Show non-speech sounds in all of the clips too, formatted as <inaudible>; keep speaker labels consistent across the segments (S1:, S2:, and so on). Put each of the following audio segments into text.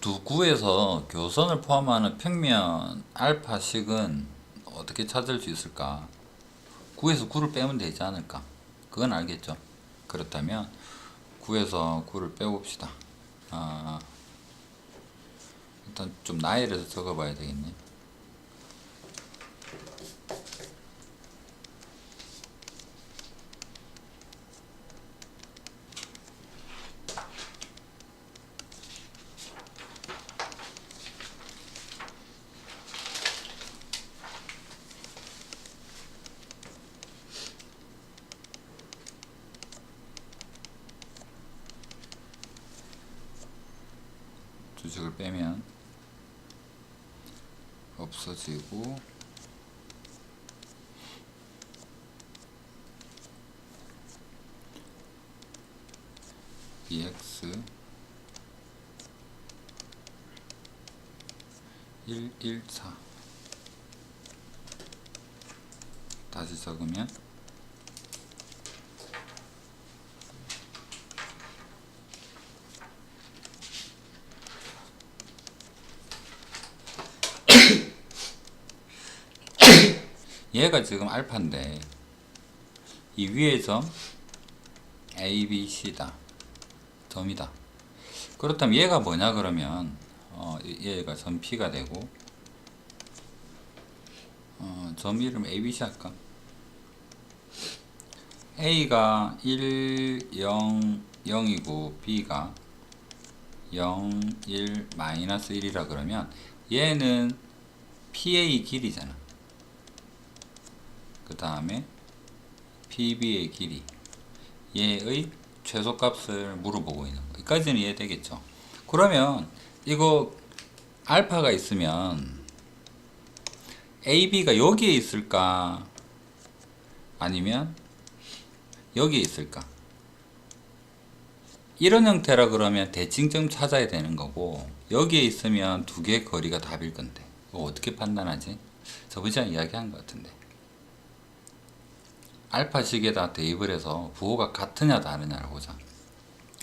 S1: 두 구에서 교선을 포함하는 평면 알파식은 어떻게 찾을 수 있을까? 구에서 구를 빼면 되지 않을까? 그건 알겠죠? 그렇다면 구에서 구를 빼봅시다. 아, 일단 좀 나열해서 적어봐야 되겠네. 주식을 빼면 없어지고 EX 114 다시 적으면 얘가 지금 알파인데 이 위의 점 A, B, C다. 점이다. 그렇다면 얘가 뭐냐 그러면? 어, 얘가 점 P가 되고 어, 점 이름 A, B, C 할까? A가 1, 0, 0이고 B가 0, 1, 마이너스 1이라 그러면 얘는 PA 길이잖아 그 다음에 PB의 길이 얘의 최소값을 물어보고 있는 거. 여기까지는 이해되겠죠? 그러면 이거 알파가 있으면 AB가 여기에 있을까? 아니면 여기에 있을까? 이런 형태라 그러면 대칭점 찾아야 되는 거고 여기에 있으면 두 개의 거리가 답일 건데 이거 어떻게 판단하지? 저번 시간에 이야기한 것 같은데 알파식에다 대입을 해서 부호가 같으냐 다르냐를 보자.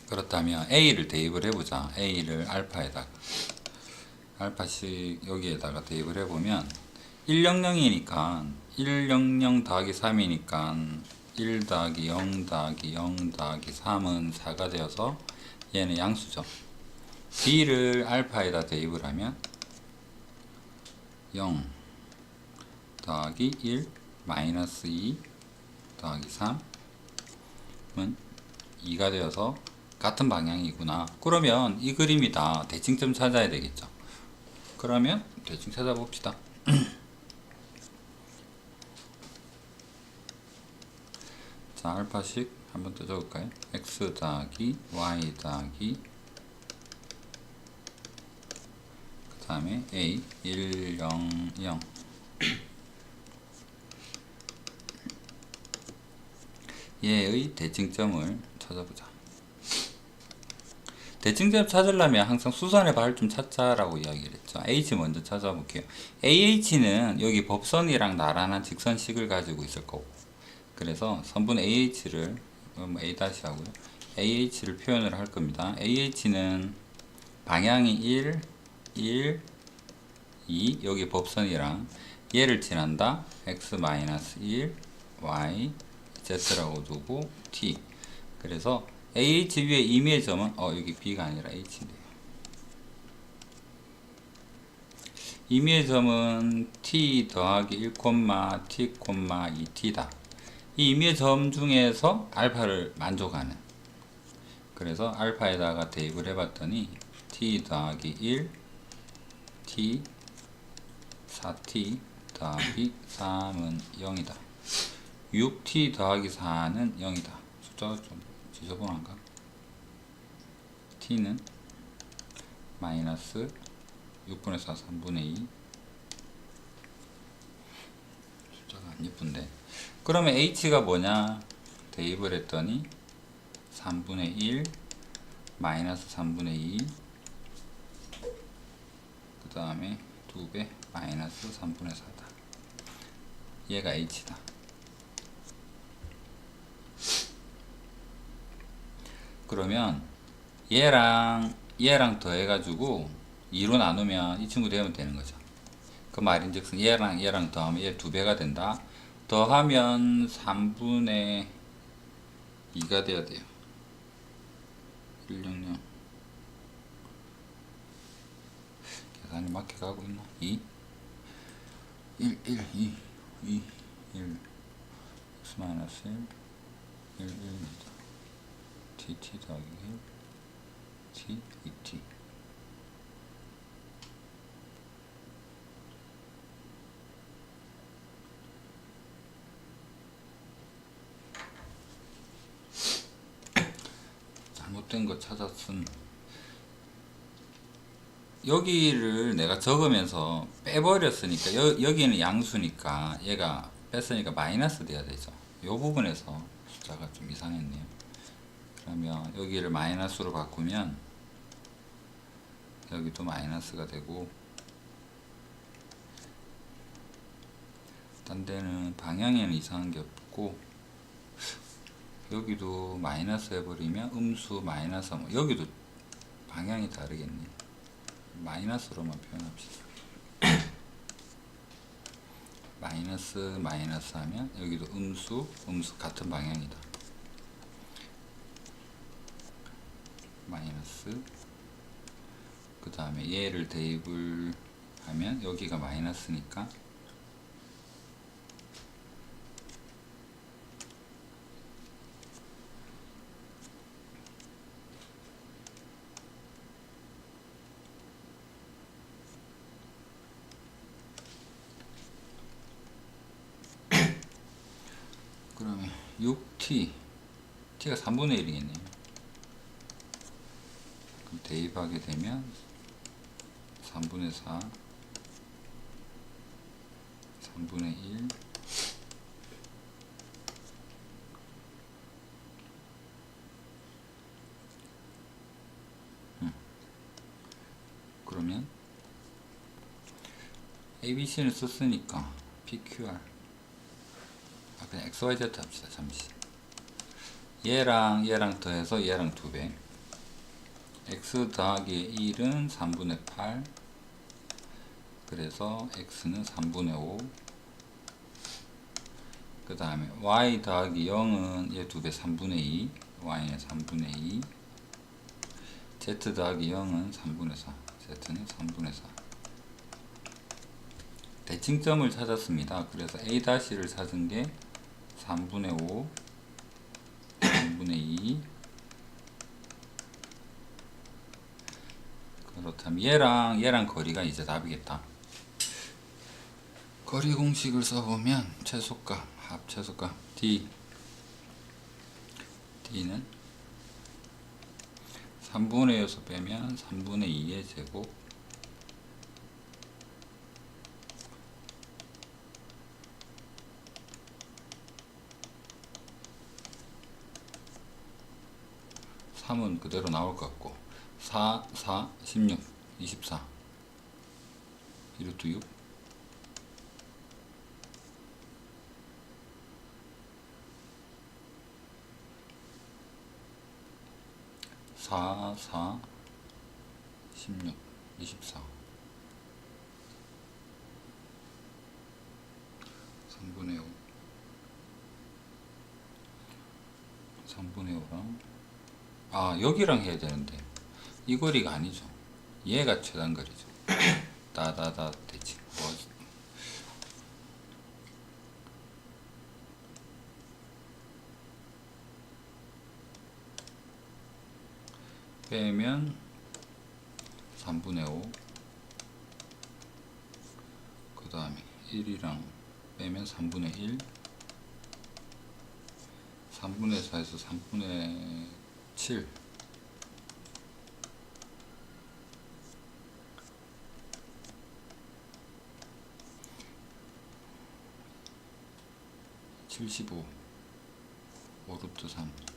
S1: 그렇다면 A를 대입을 해보자. A를 알파에다가 알파식 여기에다가 대입을 해보면 100이니까 100 더하기 3이니까 1 더하기 0 더하기 0 더하기 3은 4가 되어서 얘는 양수죠. B를 알파에다 대입을 하면 0 더하기 1 마이너스 2 더하기 3은 2가 되어서 같은 방향이구나. 그러면 이 그림이다. 대칭점 찾아야 되겠죠. 그러면 대칭 찾아봅시다. <clears throat> 자, 알파식 한번 더 적을까요? x 더하기 y 더하기 그 다음에 a 1 0 0 얘의 대칭점을 찾아보자. 대칭점 찾으려면 항상 수선의 발을 좀 찾자라고 이야기를 했죠. H 먼저 찾아볼게요. AH는 여기 법선이랑 나란한 직선식을 가지고 있을 거고 그래서 선분 AH를 음, A 다시 하고요. AH를 표현을 할 겁니다. AH는 방향이 1, 1, 2 여기 법선이랑 얘를 지난다. x-1, y z라고 두고 t. 그래서 AH 위에 임의의 점은 어 여기 B가 아니라 H인데요. 임의의 점은 T 더하기 1, T, 2T다. 이 임의의 점 중에서 알파를 만족하는. 그래서 알파에다가 대입을 해봤더니 T 더하기 1 T 4T 더하기 3은 0이다 6t 더하기 4는 0이다. 숫자가 좀 지저분한가? t는 마이너스 6분의 4, 3분의 2 숫자가 안 예쁜데 그러면 h가 뭐냐? 대입을 했더니 3분의 1 마이너스 3분의 2 그 다음에 2배 마이너스 3분의 4다. 얘가 h다. 그러면 얘랑 얘랑 더해가지고 2로 나누면 이 친구 되면 되는 거죠. 그 말인즉슨 얘랑 얘랑 더하면 얘 두 배가 된다. 더하면 3분의 2가 돼야 돼요. 166 계산이 맞게 가고 있나? 2 1 1 2 2 1 x 마이너스 1 1 1 입니다. t t 더하기 1 t 2t 잘못된 거 찾았음. 여기를 내가 적으면서 빼버렸으니까 여, 여기는 양수니까 얘가 뺐으니까 마이너스 돼야 되죠. 이 부분에서 숫자가 좀 이상했네요. 그러면 여기를 마이너스로 바꾸면 여기도 마이너스가 되고 딴 데는 방향에는 이상한 게 없고 여기도 마이너스 해버리면 음수 마이너스 뭐 여기도 방향이 다르겠네. 마이너스로만 표현합시다. <coughs> 마이너스 마이너스 하면 여기도 음수 음수 같은 방향이다 마이너스 그 다음에 얘를 대입을 하면 여기가 마이너스니까 그러면 6t t가 3분의 1이겠네요. 그럼 대입하게 되면 3분의 4 3분의 1 음. 그러면 ABC를 썼으니까 PQR 아, 그냥 XYZ 합시다. 잠시. 얘랑 얘랑 더해서 얘랑 두배 x 더하기 1은 3분의 8 그래서 x는 3분의 5 그 다음에 y 더하기 0은 얘 두 배 3분의 2 y는 3분의 2 z 더하기 0은 3분의 4 z는 3분의 4 대칭점을 찾았습니다. 그래서 a-를 찾은 게 3분의 5 3분의 2 그렇다면 얘랑 얘랑 거리가 이제 답이겠다. 거리 공식을 써보면 최소값 합 최소값 d. D는 3분의 6 빼면 3분의 2의 제곱. 삼은 그대로 나올 것 같고 4, 4, 16, 24 이루트 6 4, 4, 16, 24 3분의 5 3분의 5랑 아 여기랑 해야 되는데 이 거리가 아니죠. 얘가 최단 거리죠. <clears throat> 다다다 되지 뭐 빼면 3분의 5 그 다음에 1이랑 빼면 3분의 1 3분의 4에서 3분의 7 75 5루트 3